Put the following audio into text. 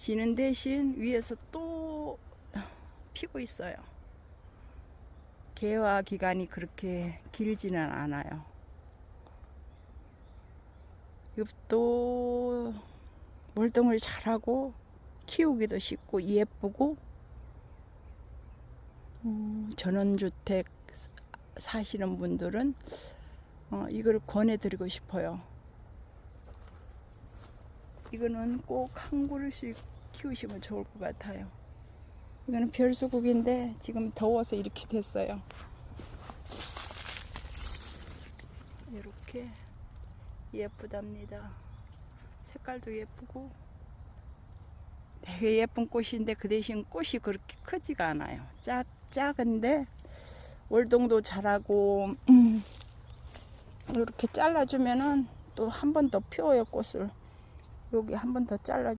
지는 대신 위에서 또 피고 있어요. 개화 기간이 그렇게 길지는 않아요. 이것도 월동을 잘하고 키우기도 쉽고 예쁘고 음, 전원주택 사시는 분들은 어, 이걸 권해드리고 싶어요. 이거는 꼭 한 그루씩 키우시면 좋을 것 같아요. 이거는 별수국인데 지금 더워서 이렇게 됐어요. 이렇게 예쁘답니다. 색깔도 예쁘고 되게 예쁜 꽃인데 그 대신 꽃이 그렇게 크지가 않아요. 작, 작은데 월동도 잘하고 음, 이렇게 잘라주면은 또 한 번 더 피워요 꽃을 여기 한 번 더 잘라